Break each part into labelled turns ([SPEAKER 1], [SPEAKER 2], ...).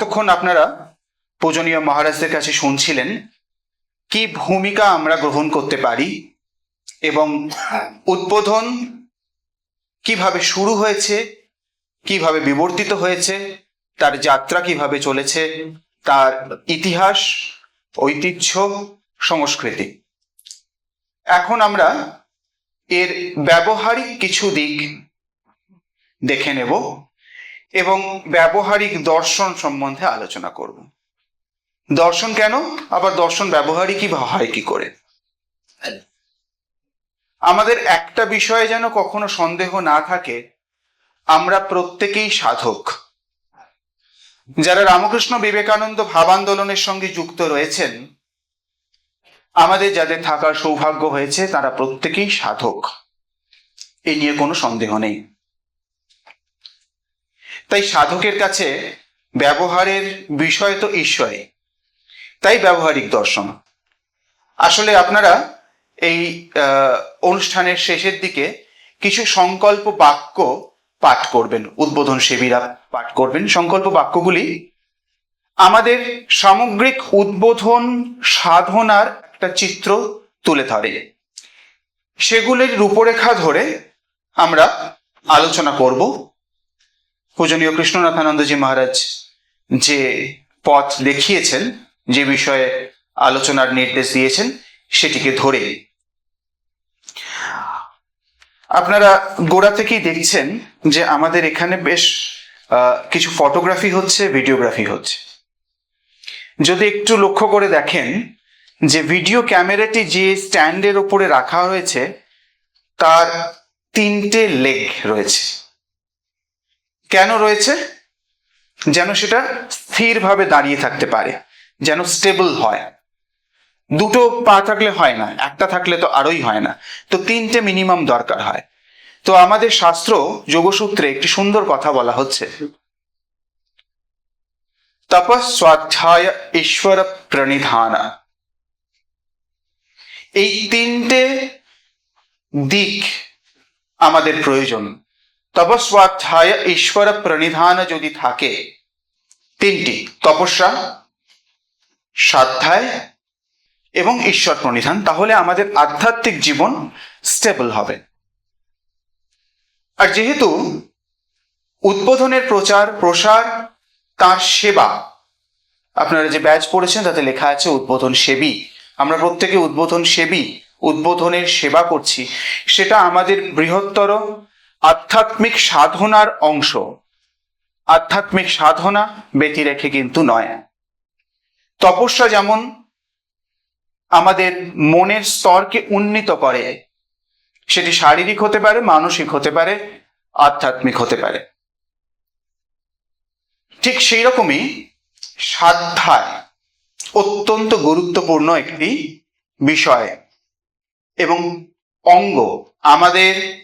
[SPEAKER 1] এতক্ষণ আপনারা পূজনীয় মহারাজদের কাছে শুনছিলেন কি ভূমিকা আমরা গ্রহণ করতে পারি এবং উদ্বোধন কীভাবে শুরু হয়েছে, কীভাবে বিবর্তিত হয়েছে, তার যাত্রা কীভাবে চলেছে, তার ইতিহাস, ঐতিহ্য, সংস্কৃতি। এখন আমরা এর ব্যবহারিক কিছু দিক দেখে নেব। এবং ব্যবহারিক দর্শন সম্বন্ধে আলোচনা করব। দর্শন কেন? আবার দর্শন ব্যবহারিকই হয় কি করে? আমাদের একটা বিষয়ে যেন কখনো সন্দেহ না থাকে, আমরা প্রত্যেকেই সাধক। যারা রামকৃষ্ণ বিবেকানন্দ ভাব আন্দোলনের সঙ্গে যুক্ত রয়েছেন, আমাদের যাদের থাকার সৌভাগ্য হয়েছে, তারা প্রত্যেকেই সাধক। এ নিয়ে কোনো সন্দেহ নেই। তাই সাধকের কাছে ব্যবহারের বিষয় তো ঈশ্বরই। তাই ব্যবহারিক দর্শন। আসলে আপনারা এই অনুষ্ঠানের শেষের দিকে কিছু সংকল্প বাক্য পাঠ করবেন, উদ্বোধন সেবীরা পাঠ করবেন। সংকল্প বাক্যগুলি আমাদের সামগ্রিক উদ্বোধন সাধনার একটা চিত্র তুলে ধরে। সেগুলির রূপরেখা ধরে আমরা আলোচনা করব। পূজনীয় কৃষ্ণনাথানন্দজি মহারাজ যে পথ দেখিয়েছেন, যে বিষয়ে আলোচনার নির্দেশ দিয়েছেন, সেটিকে ধরে। আপনারা গোড়া থেকেই দেখছেন যে আমাদের এখানে বেশ কিছু ফটোগ্রাফি হচ্ছে, ভিডিওগ্রাফি হচ্ছে। যদি একটু লক্ষ্য করে দেখেন যে ভিডিও ক্যামেরাটি যে স্ট্যান্ডের ওপরে রাখা হয়েছে, তার তিনটে লেগ রয়েছে। কেন রয়েছে? যেন সেটা স্থিরভাবে দাঁড়িয়ে থাকতে পারে, যেন স্টেবল হয়। দুটো পা থাকলে হয় না, একটা থাকলে তো আরোই হয় না। তো তিনটে মিনিমাম দরকার হয়। তো আমাদের শাস্ত্র যোগসূত্রে একটি সুন্দর কথা বলা হচ্ছে। তপস্বাধ্যায় ঈশ্বর প্রণিধানা। এই তিনটে দিক আমাদের প্রয়োজন। তপস্বাধ্যায় ঈশ্বর প্রণিধান যদি থাকে। তিনটি, তপস্যা স্বাধ্যায় এবং ঈশ্বর প্রণিধান, তাহলে আমাদের আধ্যাত্মিক জীবন স্টেবল হবে। আর যেহেতু উদ্বোধনের প্রচার, প্রসার, তার সেবা, আপনারা যে ব্যাচ পড়েছেন, তাতে লেখা আছে উদ্বোধন সেবী। আমরা প্রত্যেকে উদ্বোধন সেবী, উদ্বোধনের সেবা করছি। সেটা আমাদের বৃহত্তর আধ্যাত্মিক সাধনার অংশ। আধ্যাত্মিক সাধনা ব্যতি রেখে কিন্তু নয়। তপস্যা যেমন আমাদের মনের স্তরকে উন্নীত করে, সেটি শারীরিক হতে পারে, মানসিক হতে পারে, আধ্যাত্মিক হতে পারে। ঠিক সেই রকমই সাধ্যায় অত্যন্ত গুরুত্বপূর্ণ একটি বিষয় এবং অঙ্গ আমাদের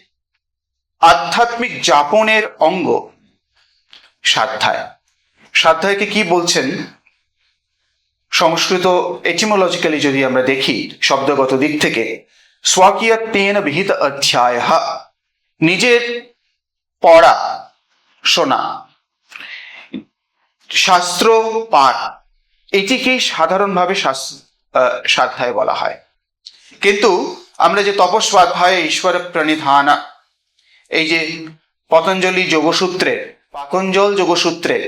[SPEAKER 1] আধ্যাত্মিক যাপনের অঙ্গ। সাধ্যায়। সাধ্যায়কে কি বলছেন? সংস্কৃত এটিমোলজিক্যালি যদি আমরা দেখি, শব্দগত দিক থেকে স্বকীয় তেন বিহিত অধ্যায়, নিজের পড়া, শোনা। শাস্ত্র পাঠ এটিকেই সাধারণভাবে সাধ্যায় বলা হয়। কিন্তু আমরা যে তপস্বাধ্যায় ঈশ্বর প্রণিধানা এই যে পতঞ্জলি যোগসূত্রের পাতঞ্জল যোগসূত্রের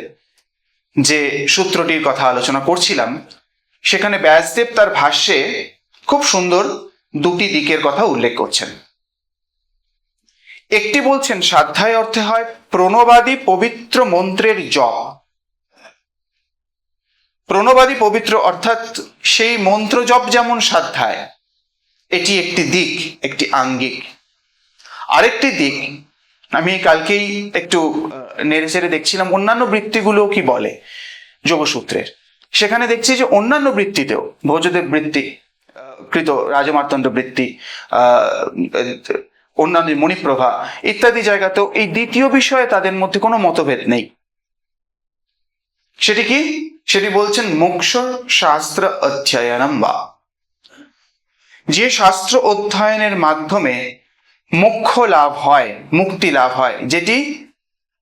[SPEAKER 1] যে সূত্রটির কথা আলোচনা করছিলাম, সেখানে ব্যাসদেব তার ভাষ্যে খুব সুন্দর দুটি দিকের কথা উল্লেখ করছেন। একটি বলছেন, সাধ্যায় অর্থে হয় প্রণবাদী পবিত্র মন্ত্রের জপ প্রণবাদী পবিত্র অর্থাৎ সেই মন্ত্র জপ যেমন সাধ্যায়, এটি একটি দিক, একটি আঙ্গিক। আরেকটি দিক, আমি কালকেই একটু নেড়ে চেড়ে দেখছিলাম অন্যান্য বৃত্তিগুলো কি বলে যোগসূত্রের। সেখানে দেখছি যে অন্যান্য বৃত্তিতেও ভোজদেব বৃত্তি কৃত রাজমার্তণ্ড বৃত্তি অন্যান্য মণিপ্রভা ইত্যাদি জায়গাতেও এই দ্বিতীয় বিষয়ে তাদের মধ্যে কোনো মতভেদ নেই। সেটি কি? সেটি বলছেন মোক্ষ শাস্ত্র অধ্যয়নম বা যে শাস্ত্র অধ্যয়নের মাধ্যমে মোক্ষ লাভ হয়, মুক্তি লাভ হয়, যেটি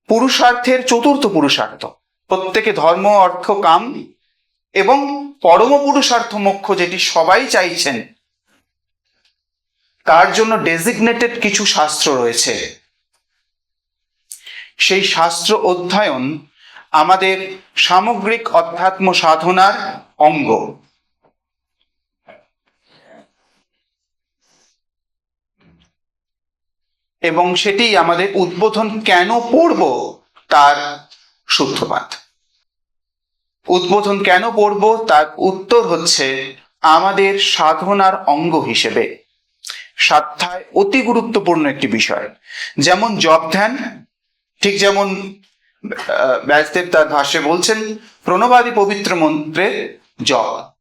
[SPEAKER 1] পুরুষার্থের চতুর্থ পুরুষার্থ। প্রত্যেকে ধর্ম, অর্থ, কাম এবং পরম পুরুষার্থ মোক্ষ যেটি সবাই চাইছেন, তার জন্য ডেজিগনেটেড কিছু শাস্ত্র রয়েছে। সেই শাস্ত্র অধ্যয়ন আমাদের সামগ্রিক অধ্যাত্ম সাধনার অঙ্গ। এবং সেটি আমাদের উদ্বোধন কেন পড়ব তার সূত্রপাত। উদ্বোধন কেন পড়ব তার উত্তর হচ্ছে আমাদের সাধনার অঙ্গ হিসেবে। সাধ্যায় অতি গুরুত্বপূর্ণ একটি বিষয়, যেমন জপ ধ্যান, ঠিক যেমন ব্যাসদেব তার ভাষ্যে বলছেন, প্রণবাদী পবিত্র মন্ত্রের জপ।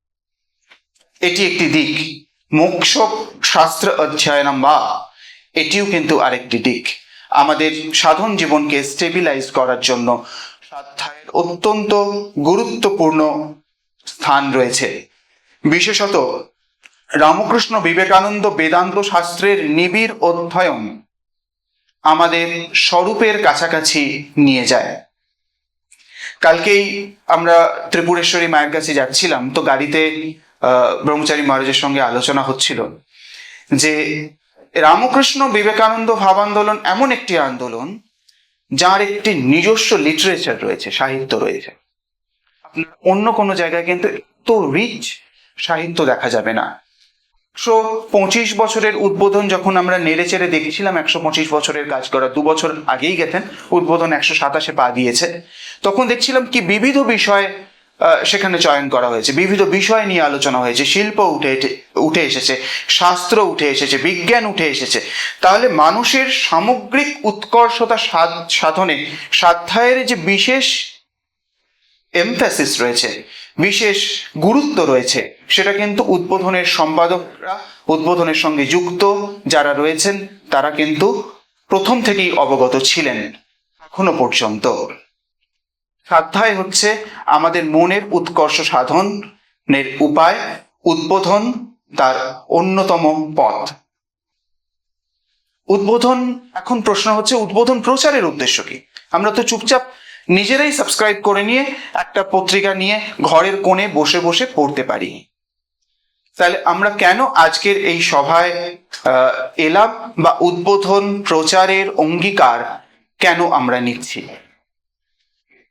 [SPEAKER 1] এটি একটি দিক। মোক্ষ শাস্ত্র অধ্যয়নম বা এটিও কিন্তু আরেকটি দিক। আমাদের সাধন জীবনকে স্টেবিলাইজ করার জন্য স্বাধ্যায়ের অত্যন্ত গুরুত্বপূর্ণ স্থান রয়েছে। বিশেষত রামকৃষ্ণ বিবেকানন্দ বেদান্ত শাস্ত্রের নিবিড় অধ্যয়ন আমাদের স্বরূপের কাছাকাছি নিয়ে যায়। কালকেই আমরা ত্রিপুরেশ্বরী মায়ের কাছে যাচ্ছিলাম, তো গাড়িতে ব্রহ্মচারী মহারাজের সঙ্গে আলোচনা হচ্ছিল যে রামকৃষ্ণ বিবেকানন্দ ভাব আন্দোলন এমন একটি আন্দোলন, যার একটি নিজস্ব লিটারেচার রয়েছে, সাহিত্য রয়েছে। আপনার অন্য কোনো জায়গায় কিন্তু এত রিচ সাহিত্য দেখা যাবে না। একশো পঁচিশ বছরের উদ্বোধন যখন আমরা নেড়ে চেড়ে দেখছিলাম, একশো পঁচিশ বছরের কাজ করা, দু বছর আগেই গেছেন উদ্বোধন একশো সাতাশে পা দিয়েছে, তখন দেখছিলাম কি বিবিধ বিষয় সেখানে চয়ন করা হয়েছে। বিবিধ বিষয় নিয়ে আলোচনা হয়েছে। শিল্প উঠে উঠে এসেছে। শাস্ত্র উঠে এসেছে। বিজ্ঞান উঠে এসেছে। তাহলে মানুষের সামগ্রিক উৎকর্ষতা সাধ- সাধনে সাধ্যায়ের যে বিশেষ এমফ্যাসিস রয়েছে, বিশেষ গুরুত্ব রয়েছে, সেটা কিন্তু উদ্বোধনের সম্পাদকরা, উদ্বোধনের সঙ্গে যুক্ত যারা রয়েছেন, তারা কিন্তু প্রথম থেকেই অবগত ছিলেন, এখনও পর্যন্ত। সাধ্যায় হচ্ছে আমাদের মনের উৎকর্ষ সাধনের উপায়, উদ্বোধন তার অন্যতম পথ। উদ্বোধন, এখন প্রশ্ন হচ্ছে উদ্বোধন প্রচারের উদ্দেশ্য কি? আমরা তো চুপচাপ নিজেরাই সাবস্ক্রাইব করে নিয়ে একটা পত্রিকা নিয়ে ঘরের কোণে বসে বসে পড়তে পারি। তাহলে আমরা কেন আজকের এই সভায় এলাম বা উদ্বোধন প্রচারের অঙ্গীকার কেন আমরা নিচ্ছি?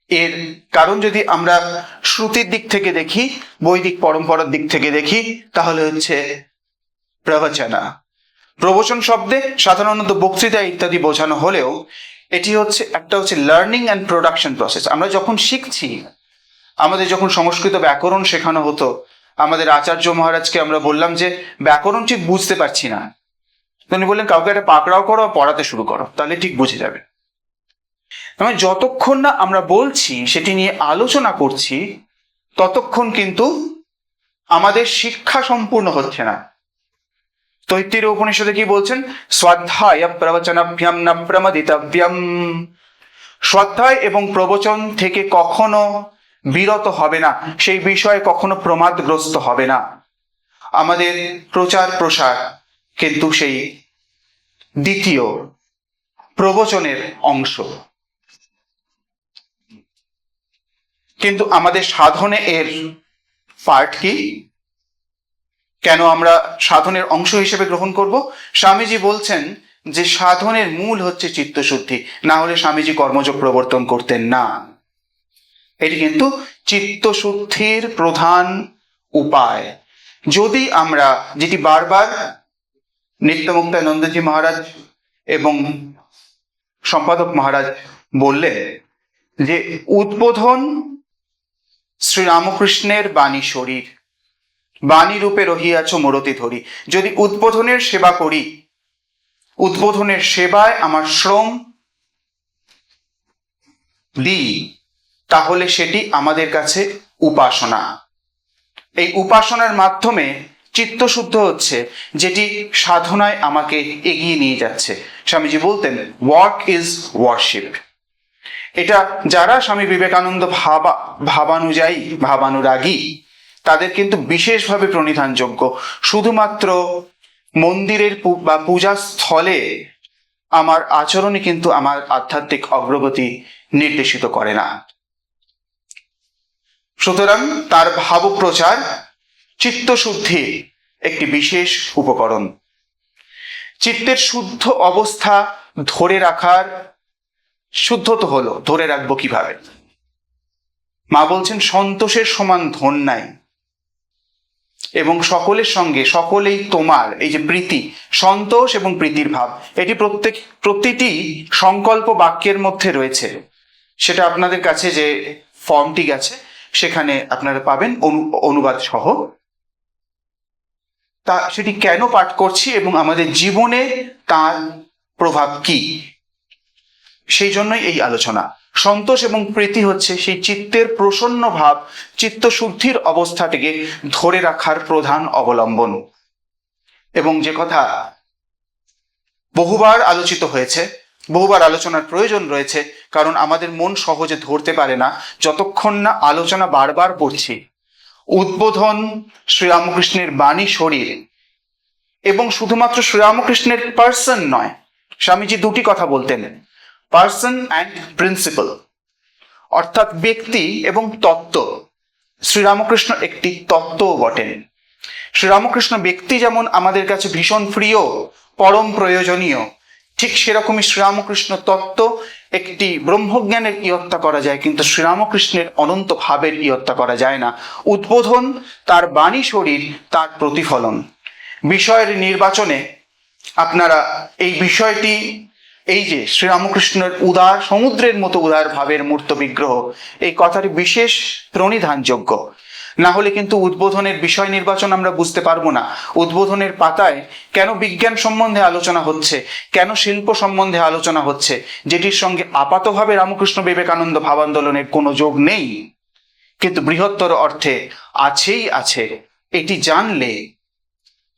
[SPEAKER 1] এর কারণ যদি আমরা শ্রুতির দিক থেকে দেখি, বৈদিক পরম্পরার দিক থেকে দেখি, তাহলে হচ্ছে প্রবচনা। প্রবচন শব্দে সাধারণত বক্তৃতা ইত্যাদি বোঝানো হলেও, এটি হচ্ছে, একটা হচ্ছে লার্নিং অ্যান্ড প্রোডাকশন প্রসেস আমরা যখন শিখছি, আমাদের যখন সংস্কৃত ব্যাকরণ শেখানো হতো, আমাদের আচার্য মহারাজকে আমরা বললাম যে, ব্যাকরণ ঠিক বুঝতে পারছি না। উনি বললেন, কাউকে একটা পাকড়াও করো পড়াতে শুরু করো, তাহলে ঠিক বুঝে যাবে। মানে যতক্ষণ না আমরা বলছি, সেটি নিয়ে আলোচনা করছি, ততক্ষণ কিন্তু আমাদের শিক্ষা সম্পূর্ণ হচ্ছে না। তৈত্তির উপনিষদে কি বলছেন? স্বাধ্যায় প্রবচনাভ্যাম না প্রমদিতব্যম। স্বাধ্যায় এবং প্রবচন থেকে কখনো বিরত হবে না, সেই বিষয়ে কখনো প্রমাদগ্রস্ত হবে না। আমাদের প্রচার প্রসার কিন্তু সেই দ্বিতীয় প্রবচনের অংশ। কিন্তু আমাদের সাধনে এর পার্ট কি? কেন আমরা সাধনের অংশ হিসেবে গ্রহণ করব? স্বামীজি বলছেন যে সাধনের মূল হচ্ছে চিত্তশুদ্ধি, না হলে স্বামীজি কর্মযোগ প্রবর্তন করতেন না। এটি কিন্তু চিত্তশুদ্ধির প্রধান উপায়। যদি আমরা, যেটি বারবার নিত্যমুক্তানন্দজি মহারাজ এবং সম্পাদক মহারাজ বললেন যে উদ্বোধন শ্রীরামকৃষ্ণের বাণী শরীর। বাণী রূপে রহিয়াছ মোরতি ধরি। যদি উদ্বোধনের সেবা করি, উদ্বোধনের সেবায় আমার শ্রম দিই, তাহলে সেটি আমাদের কাছে উপাসনা। এই উপাসনার মাধ্যমে চিত্তশুদ্ধ হচ্ছে, যেটি সাধনায় আমাকে এগিয়ে নিয়ে যাচ্ছে। স্বামীজি বলতেন ওয়ার্ক ইজ ওয়ার্শিপ এটা যারা স্বামী বিবেকানন্দ ভাবা, ভাবানুযায়ী, ভাবানুরাগী, তাদের কিন্তু বিশেষভাবে প্রণিধানযোগ্য। শুধুমাত্র মন্দিরের বা পূজা স্থলে আমার আচরণই কিন্তু আমার আধ্যাত্মিক অগ্রগতি নির্দেশিত করে না। সুতরাং তার ভাবপ্রচার চিত্তশুদ্ধি একটি বিশেষ উপকরণ। চিত্তের শুদ্ধ অবস্থা ধরে রাখার শুদ্ধ তো হলো, ধরে রাখব কীভাবে? মা বলছেন, সন্তোষের সমান ধন নাই। এবং সকলের সঙ্গে, সকলেই তোমার, এই যে প্রীতি, সন্তোষ এবং প্রীতির ভাব, এটি প্রত্যেক, প্রতিটি সংকল্প বাক্যের মধ্যে রয়েছে। সেটা আপনাদের কাছে যে ফর্মটি গেছে, সেখানে আপনারা পাবেন অনু- অনুবাদ সহ। তা, সেটি কেন পাঠ করছি এবং আমাদের জীবনে তার প্রভাব কি? সেই জন্যই এই আলোচনা। সন্তোষ এবং প্রীতি হচ্ছে সেই চিত্তের প্রসন্ন ভাব, চিত্তশুদ্ধির অবস্থাটিকে ধরে রাখার প্রধান অবলম্বন। এবং যে কথা বহুবার আলোচিত হয়েছে, বহুবার আলোচনার প্রয়োজন রয়েছে, কারণ আমাদের মন সহজে ধরতে পারে না, যতক্ষণ না আলোচনা বারবার পড়ছি উদ্বোধন শ্রীরামকৃষ্ণের বাণী শরীর। এবং শুধুমাত্র শ্রীরামকৃষ্ণের পার্সন নয়, স্বামীজি দুটি কথা বলতেন। পার্সন অ্যান্ড প্রিন্সিপাল অর্থাৎ ব্যক্তি এবং তত্ত্ব। শ্রীরামকৃষ্ণ একটি তত্ত্বও বটেন। শ্রীরামকৃষ্ণ ব্যক্তি যেমন আমাদের কাছে ভীষণ প্রিয়, পরম প্রয়োজনীয়, ঠিক সেরকমই শ্রীরামকৃষ্ণ তত্ত্ব একটি ব্রহ্মজ্ঞানের ইয়ত্তা করা যায়, কিন্তু শ্রীরামকৃষ্ণের অনন্ত ভাবের ইয়ত্তা করা যায় না। উদ্বোধন, তার বাণী শরীর, তার প্রতিফলন। বিষয়ের নির্বাচনে আপনারা এই বিষয়টি এই যে শ্রীরামকৃষ্ণের উদার, সমুদ্রের মতো উদার ভাবের মূর্ত বিগ্রহ, এই কথাটি বিশেষ প্রণিধানযোগ্য। না হলে কিন্তু উদ্বোধনের বিষয় নির্বাচন আমরা বুঝতে পারব না। উদ্বোধনের পাতায় কেন বিজ্ঞান সম্বন্ধে আলোচনা হচ্ছে? কেন শিল্প সম্বন্ধে আলোচনা হচ্ছে? যেটির সঙ্গে আপাতভাবে রামকৃষ্ণ বিবেকানন্দ ভাবান্দোলনের কোনো যোগ নেই। কিন্তু বৃহত্তর অর্থে আছেই আছে। এটি জানলে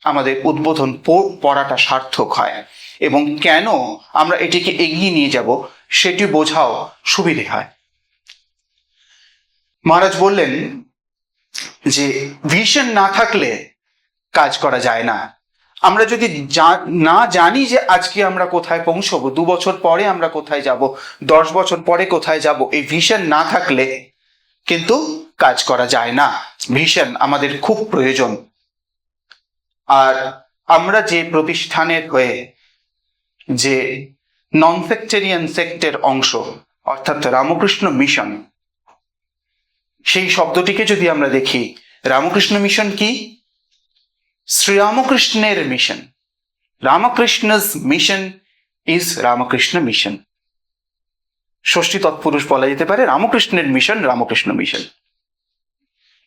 [SPEAKER 1] আমাদের উদ্বোধন পড়াটা সার্থক হয়। এবং কেন আমরা এটিকে এগিয়ে নিয়ে যাব সেটি বোঝাও সুবিধে হয় মহারাজ বললেন যে ভিশন না থাকলে কাজ করা যায় না। আমরা যদি না জানি যে আজকে আমরা কোথায় পৌঁছবো, দু বছর পরে আমরা কোথায় যাব, দশ বছর পরে কোথায় যাব, এই ভিশন না থাকলে কিন্তু কাজ করা যায় না। ভিশন আমাদের খুব প্রয়োজন। আর আমরা যে প্রতিষ্ঠানের হয়ে যে নন সেক্টেরিয়ান সেক্টের অংশ, অর্থাৎ রামকৃষ্ণ মিশন সেই শব্দটিকে যদি আমরা দেখি, রামকৃষ্ণ মিশন কি? শ্রীরামকৃষ্ণের mission Ramakrishna's mission is Ramakrishna mission ষষ্ঠী তৎপুরুষ বলা যেতে পারে, রামকৃষ্ণের মিশন রামকৃষ্ণ মিশন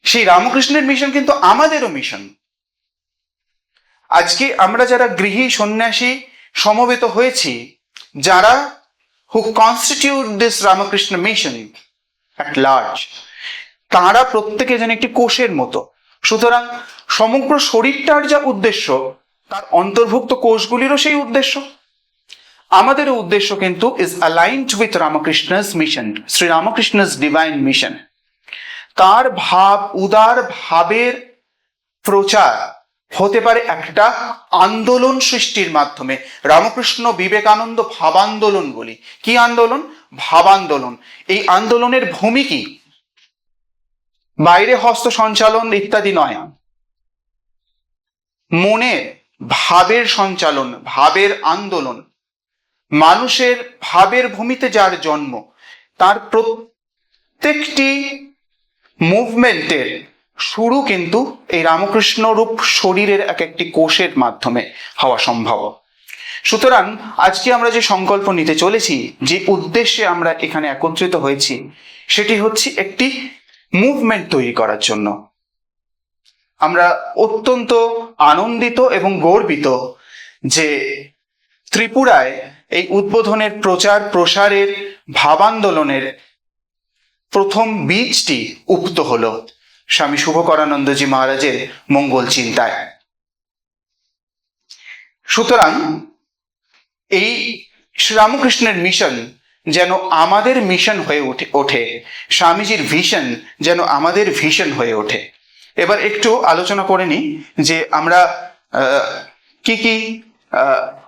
[SPEAKER 1] সেই রামকৃষ্ণের মিশন কিন্তু আমাদেরও মিশন আজকে আমরা যারা গৃহী সন্ন্যাসী সমবেত হয়েছি যারা who constitute this Ramakrishna mission at large তারা প্রত্যেকে যেন একটি কোষের মতো। সুতরাং সমগ্র শরীরটার যা উদ্দেশ্য, তার অন্তর্ভুক্ত কোষগুলিরও সেই উদ্দেশ্য। আমাদেরও উদ্দেশ্য কিন্তু is aligned with Ramakrishna's mission Shri Ramakrishna's divine mission তার ভাব, উদার ভাবের প্রচার হতে পারে একটা আন্দোলন সৃষ্টির মাধ্যমে। রামকৃষ্ণ বিবেকানন্দ ভাবান্দোলন বলি। কি আন্দোলন? ভাবান্দোলন। এই আন্দোলনের ভূমি কি? বাইরে হস্ত সঞ্চালন ইত্যাদি নয়। মনে ভাবের সঞ্চালন, ভাবের আন্দোলন। মানুষের ভাবের ভূমিতে যার জন্ম, তার প্রত্যেকটি মুভমেন্টের শুরু কিন্তু এই রামকৃষ্ণ রূপ শরীরের এক একটি কোষের মাধ্যমে হওয়া সম্ভব। সুতরাং আজকে আমরা যে সংকল্প নিতে চলেছি, যে উদ্দেশ্যে আমরা এখানে একত্রিত হয়েছি, সেটি হচ্ছে একটি মুভমেন্ট তৈরি করার জন্য। আমরা অত্যন্ত আনন্দিত এবং গর্বিত যে ত্রিপুরায় এই উদ্বোধনের প্রচার প্রসারের ভাবান্দোলনের প্রথম বীজটি উক্ত হলো। স্বামী শুভকরানন্দজি মহারাজের মঙ্গল চিন্তায়। সুতরাং এই শ্রীরামকৃষ্ণের মিশন যেন আমাদের মিশন হয়ে ওঠে ওঠে। স্বামীজির ভিশন যেন আমাদের ভিশন হয়ে ওঠে। এবার একটু আলোচনা করে নিই যে আমরা কি কি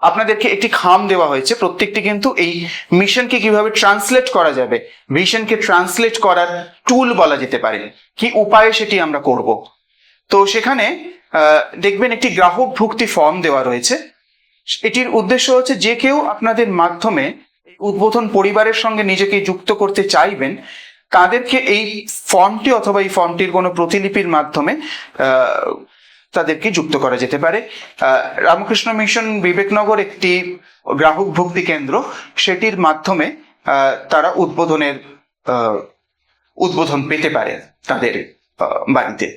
[SPEAKER 1] আপনাদেরকে একটি খাম দেওয়া হয়েছে। প্রত্যেকটি কিন্তু এই মিশনকে কীভাবে ট্রান্সলেট করা যাবে ভিশনকে ট্রান্সলেট করার টুল বলা যেতে পারে। কি উপায়ে সেটি আমরা করব? তো সেখানে দেখবেন একটি গ্রাহক ভুক্তি ফর্ম দেওয়া রয়েছে। এটির উদ্দেশ্য হচ্ছে যে কেউ আপনাদের মাধ্যমে উদ্বোধন পরিবারের সঙ্গে নিজেকে যুক্ত করতে চাইবেন, তাদেরকে এই ফর্মটি অথবা এই ফর্মটির কোনো প্রতিলিপির মাধ্যমে তাদেরকে যুক্ত করা যেতে পারে। রামকৃষ্ণ মিশন বিবেকনগর একটি গ্রাহক ভক্তি কেন্দ্র। সেটির মাধ্যমে তারা উদ্বোধনের উদ্বোধন পেতে পারে তাদের বাড়িতে।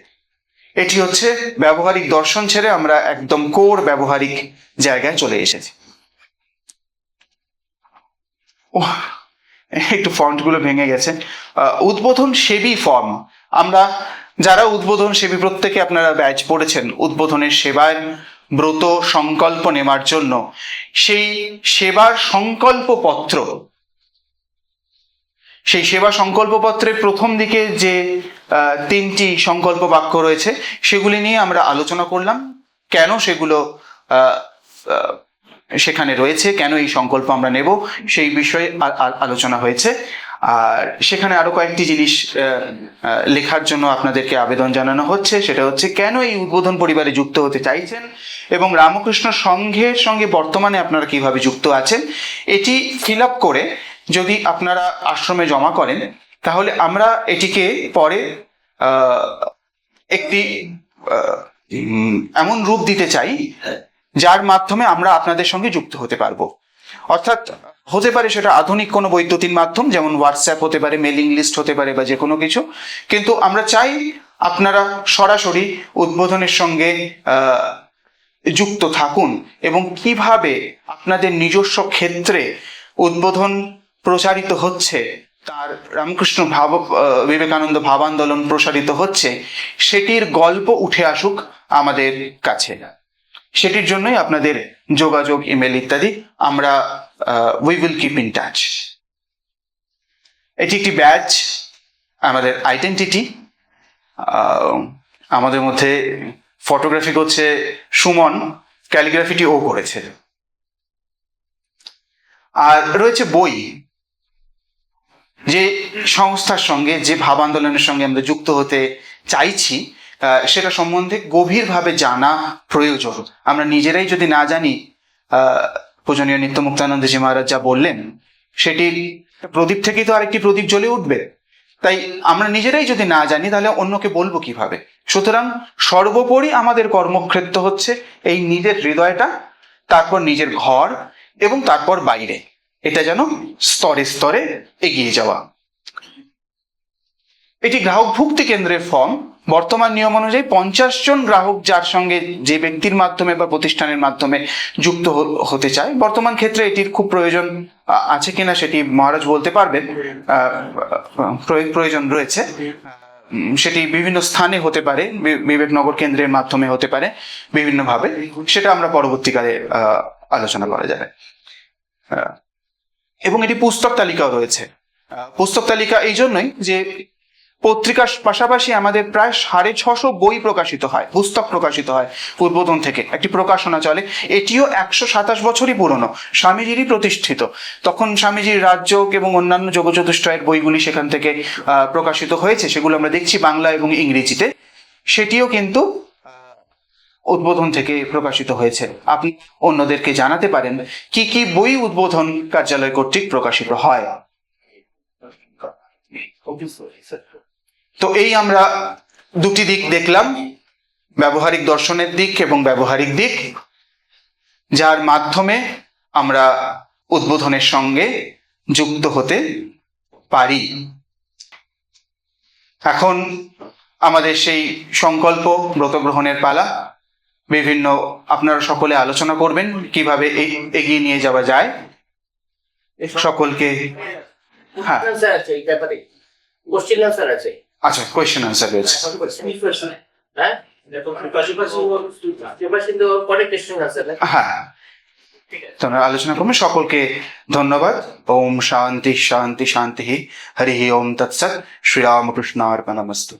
[SPEAKER 1] এটি হচ্ছে ব্যবহারিক দর্শন ছেড়ে আমরা একদম কোর ব্যবহারিক জায়গায় চলে এসেছি। ওহ, একটু ফন্টগুলো ভেঙে গেছে। উদ্বোধন সেবী ফর্ম আমরা যারা উদ্বোধন সেবী প্রত্যেকে আপনারা ব্যাচ পড়েছেন, উদ্বোধনের সেবায় ব্রত সংকল্প নেওয়ার জন্য। সেই সেবার সংকল্প পত্র, সেই সেবা সংকল্প পত্রের প্রথম দিকে যে তিনটি সংকল্প বাক্য রয়েছে, সেগুলি নিয়ে আমরা আলোচনা করলাম। কেন সেগুলো সেখানে রয়েছে, কেন এই সংকল্প আমরা নেব, সেই বিষয়ে আলোচনা হয়েছে। আর সেখানে আরও কয়েকটি জিনিস লেখার জন্য আপনাদেরকে আবেদন জানানো হচ্ছে। সেটা হচ্ছে, কেন এই উদ্বোধন পরিবারে যুক্ত হতে চাইছেন? এবং রামকৃষ্ণ সংঘের সঙ্গে বর্তমানে আপনারা কীভাবে যুক্ত আছেন? এটি ফিল আপ করে যদি আপনারা আশ্রমে জমা করেন, তাহলে আমরা এটিকে পরে একটি এমন রূপ দিতে চাই, যার মাধ্যমে আমরা আপনাদের সঙ্গে যুক্ত হতে পারব। অর্থাৎ হতে পারে সেটা আধুনিক কোনো বৈদ্যুতিন মাধ্যম, যেমন হোয়াটসঅ্যাপ হতে পারে মেলিং লিস্ট হতে পারে বা যে কোনো কিছু। কিন্তু আমরা চাই আপনারা সরাসরি উদ্বোধনের সঙ্গে যুক্ত থাকুন এবং কীভাবে আপনাদের নিজস্ব ক্ষেত্রে উদ্বোধন প্রচারিত হচ্ছে, তার রামকৃষ্ণ ভাব বিবেকানন্দ ভাবান্দোলন প্রসারিত হচ্ছে, সেটির গল্প উঠে আসুক আমাদের কাছে। সেটির জন্যই আপনাদের যোগাযোগ ইমেল ইত্যাদি আমরা we will keep in touch এটি একটি ব্যাচ আমাদের আইডেন্টিটি আমাদের মধ্যে ফটোগ্রাফি করছে সুমন ক্যালিগ্রাফিটি ও করেছে। আর রয়েছে বই, যে সংস্থার সঙ্গে, যে ভাব আন্দোলনের সঙ্গে আমরা যুক্ত হতে চাইছি সেটা সম্বন্ধে গভীরভাবে জানা প্রয়োজন। আমরা নিজেরাই যদি না জানি পূজনীয় নিত্য মুক্তানন্দজি মহারাজ যা বললেন সেটি প্রদীপ থেকেই তো আরেকটি প্রদীপ জ্বলে উঠবে। তাই আমরা নিজেরাই যদি না জানি, তাহলে অন্যকে বলব কীভাবে? সুতরাং সর্বোপরি আমাদের কর্মক্ষেত্র হচ্ছে এই নিজের হৃদয়টা, তারপর নিজের ঘর এবং তারপর বাইরে। এটা যেন স্তরে স্তরে এগিয়ে যাওয়া। এটি গ্রাহক ভুক্তি কেন্দ্রের ফর্ম বর্তমান নিয়ম অনুযায়ী পঞ্চাশ জন গ্রাহক যার সঙ্গে যে ব্যক্তির মাধ্যমে বা প্রতিষ্ঠানের মাধ্যমে যুক্ত হতে চায়। বর্তমান ক্ষেত্রে এটির খুব প্রয়োজন আছে কিনা সেটি মহারাজ বলতে পারবেন। প্রয়োজন রয়েছে। সেটি বিভিন্ন স্থানে হতে পারে বিবেকনগর কেন্দ্রের মাধ্যমে হতে পারে, বিভিন্নভাবে। সেটা আমরা পরবর্তীকালে আলোচনা করা যাবে। এবং এটি পুস্তক তালিকাও রয়েছে। পুস্তক তালিকা এই জন্যই যে পত্রিকার পাশাপাশি আমাদের প্রায় সাড়ে ছশো বই প্রকাশিত হয়, পুস্তক প্রকাশিত হয় উদ্বোধন থেকে। একটি প্রকাশনা চলে এটিও একশো সাতাশ বছরই পুরনো, স্বামীজিরই প্রতিষ্ঠিত। তখন স্বামীজির রাজযোগ এবং অন্যান্য যোগচতুষ্টয়ের বইগুলি সেখান থেকে প্রকাশিত হয়েছে, সেগুলো আমরা দেখছি বাংলা এবং ইংরেজিতে। সেটিও কিন্তু উদ্বোধন থেকে প্রকাশিত হয়েছে। আপনি অন্যদেরকে জানাতে পারেন, কি কি বই উদ্বোধন কার্যালয় কর্তৃক প্রকাশিত হয়? তো এই আমরা দুটি দিক দেখলাম ব্যবহারিক দর্শনের দিক এবং ব্যবহারিক দিক যার মাধ্যমে আমরা উদ্বোধনের সঙ্গে যুক্ত হতে পারি। এখন আমাদের সেই সংকল্প ব্রত গ্রহণের পালা। বিভিন্ন আপনারা সকলে আলোচনা করবেন কীভাবে এগিয়ে নিয়ে যাওয়া যায়। সকলকে হ্যাঁ।
[SPEAKER 2] আনসার আছে এই ব্যাপারে। কোশ্চেন আনসার আছে?
[SPEAKER 1] আচ্ছা কোয়েশ্চেন আনসার রয়েছে।
[SPEAKER 2] হ্যাঁ?
[SPEAKER 1] হ্যাঁ তোমরা আলোচনা করবে সকলকে ধন্যবাদ। ওম শান্তি শান্তি শান্তি হরি ওম তৎসৎ। শ্রীরামকৃষ্ণ অর্পণমস্তু